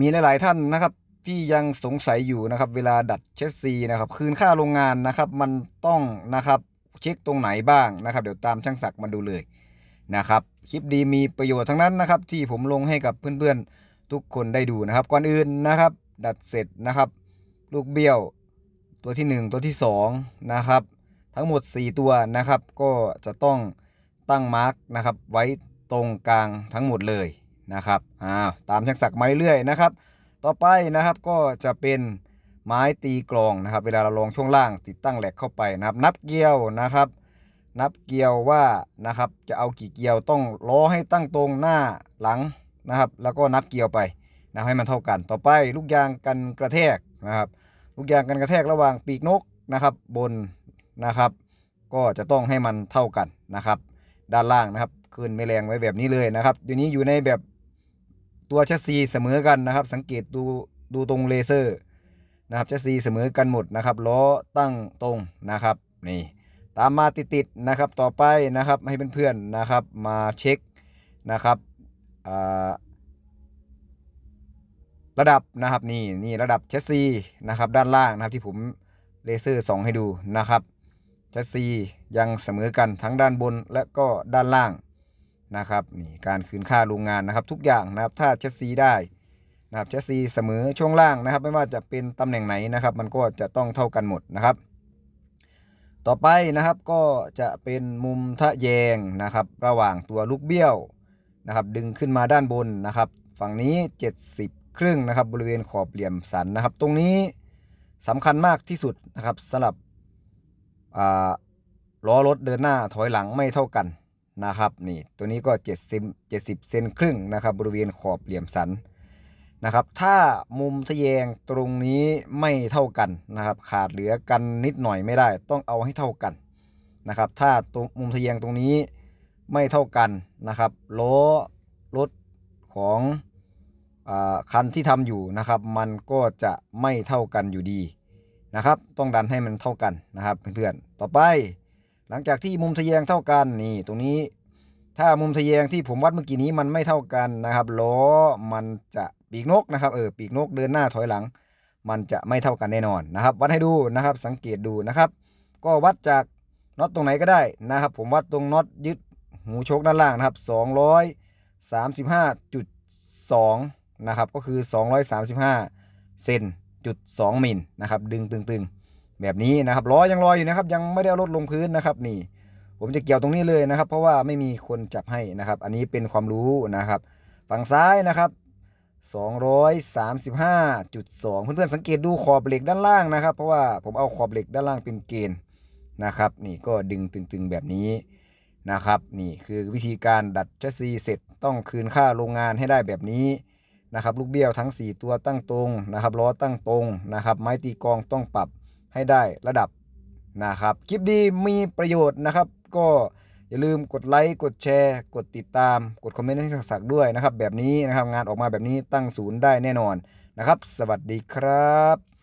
มีหลาย ๆ ท่านนะครับที่ยังสงสัยอยู่นะครับเวลาดัดเชสซีนะครับคืนค่าโรงงานนะครับมันต้องนะครับเช็คตรงไหนบ้างนะครับ เดี๋ยวตามช่างศักดิ์มาดูเลยนะครับคลิปดีมีประโยชน์ทั้งนั้นนะครับ ที่ผมลงให้กับเพื่อนๆทุกคนได้ดูนะครับ ก่อนอื่นนะครับ ดัดเสร็จนะครับ ลูกเบี้ยวตัวที่ 1 ตัวที่2นะครับทั้งหมด 4 ตัวนะครับ ก็จะต้องตั้งมาร์กนะครับไว้ตรงกลางทั้งหมดเลย นะครับอ้าวตามช่างศักดิ์มาเรื่อยๆนะครับ ต่อไปนะครับก็จะเป็นไม้ตีกลองนะครับ เวลาเราลงช่วงล่างติดตั้งแหลกเข้าไปนะครับ นับเกลียวนะครับ นับเกลียวว่านะครับจะเอากี่เกลียวต้องล้อให้ตั้งตรงหน้าหลังนะครับ แล้วก็นับเกลียวไปนะให้มันเท่ากัน ต่อไปลูกยางกันกระแทกนะครับลูกยางกันกระแทกระหว่างปีกนกนะครับ บนนะครับ ก็จะต้องให้มันเท่ากันนะครับ ด้านล่างนะครับขึ้นไม่แรงไว้แบบนี้เลยนะครับอยู่นี้อยู่ในแบบ ตัวแชสซีเสมอกันนะครับ สังเกตดูดูตรงเลเซอร์นะครับแชสซีเสมอกันหมดนะครับล้อตั้งตรงนะครับนี่ตามมาติดๆนะครับต่อไปนะครับให้เพื่อนๆนะครับมาเช็คนะครับระดับนะครับนี่นี่ระดับแชสซีนะครับด้านล่างนะครับที่ผมเลเซอร์ส่องให้ดูนะครับแชสซียังเสมอกันทั้งด้านบนและก็ด้านล่าง นะครับนี่การคืนค่าโรงงานนะครับ ทุกอย่างนะครับถ้าแชสซีได้นะครับแชสซีเสมอช่วงล่างนะครับ ไม่ว่าจะเป็นตำแหน่งไหนนะครับ มันก็จะต้องเท่ากันหมดนะครับ ต่อไปนะครับก็จะเป็นมุมทะแยงนะครับ ระหว่างตัวลูกเบี้ยวนะครับ ดึงขึ้นมาด้านบนนะครับ ฝั่งนี้ 70 ครึ่งนะครับ บริเวณขอบเหลี่ยมสันนะครับ ตรงนี้สำคัญมากที่สุดนะครับสำหรับอ่าล้อรถเดินหน้าถอยหลังไม่เท่ากัน นะครับนี่ตัวนี้ก็70 70เซนครึ่งนะครับบริเวณขอบเหลี่ยมสันนะครับถ้ามุมทะแยงตรงนี้ไม่เท่ากันนะครับขาดเหลือกันนิดหน่อยไม่ได้ ต้องเอาให้เท่ากันนะครับถ้าตรงมุมทะแยงตรงนี้ไม่เท่ากันนะครับล้อรถของอาคันที่ทำอยู่นะครับ มันก็จะไม่เท่ากันอยู่ดีนะครับ ต้องดันให้มันเท่ากันนะครับเพื่อนๆต่อไป หลังจากที่มุมทะแยงเท่ากันนี่ตรงนี้ ถ้ามุมทะแยงที่ผมวัดเมื่อกี้นี้มันไม่เท่ากันนะครับล้อมันจะปีกนกนะครับเออปีกนกเดินหน้าถอยหลัง มันจะไม่เท่ากันแน่นอนนะครับ วัดให้ดูนะครับ สังเกตดูนะครับ ก็วัดจากน็อตตรงไหนก็ได้นะครับ ผมวัดตรงน็อตยึดหูโชคด้านล่างนะครับ235.2นะครับก็คือ 235เซนจุด2มิลนะครับดึงตึงๆ แบบนี้นะครับล้อยังลอยอยู่นะครับ ยังไม่ได้เอารถลงพื้นนะครับ นี่ ผมจะเกี่ยวตรงนี้เลยนะครับ เพราะว่าไม่มีคนจับให้นะครับ อันนี้เป็นความรู้นะครับ ฝั่งซ้ายนะครับ235.2 เพื่อนๆสังเกตดูขอบเหล็กด้านล่างนะครับ เพราะว่าผมเอาขอบเหล็กด้านล่างเป็นเกณฑ์นะครับ นี่ก็ดึงตึงๆแบบนี้นะครับ นี่คือวิธีการดัดแชสซีเสร็จต้องคืนค่าโรงงานให้ได้แบบนี้นะครับ ลูกเบี้ยวทั้ง 4 ตัวตั้งตรงนะครับล้อตั้งตรงนะครับ ไม้ตีกองต้องปรับ ให้ได้ระดับนะครับ คลิปดีมีประโยชน์นะครับ ก็อย่าลืมกดไลค์กดแชร์ กดติดตาม กดคอมเมนต์ให้สักๆด้วยนะครับ แบบนี้นะครับงานออกมาแบบนี้ตั้งศูนย์ได้แน่นอนนะครับ สวัสดีครับ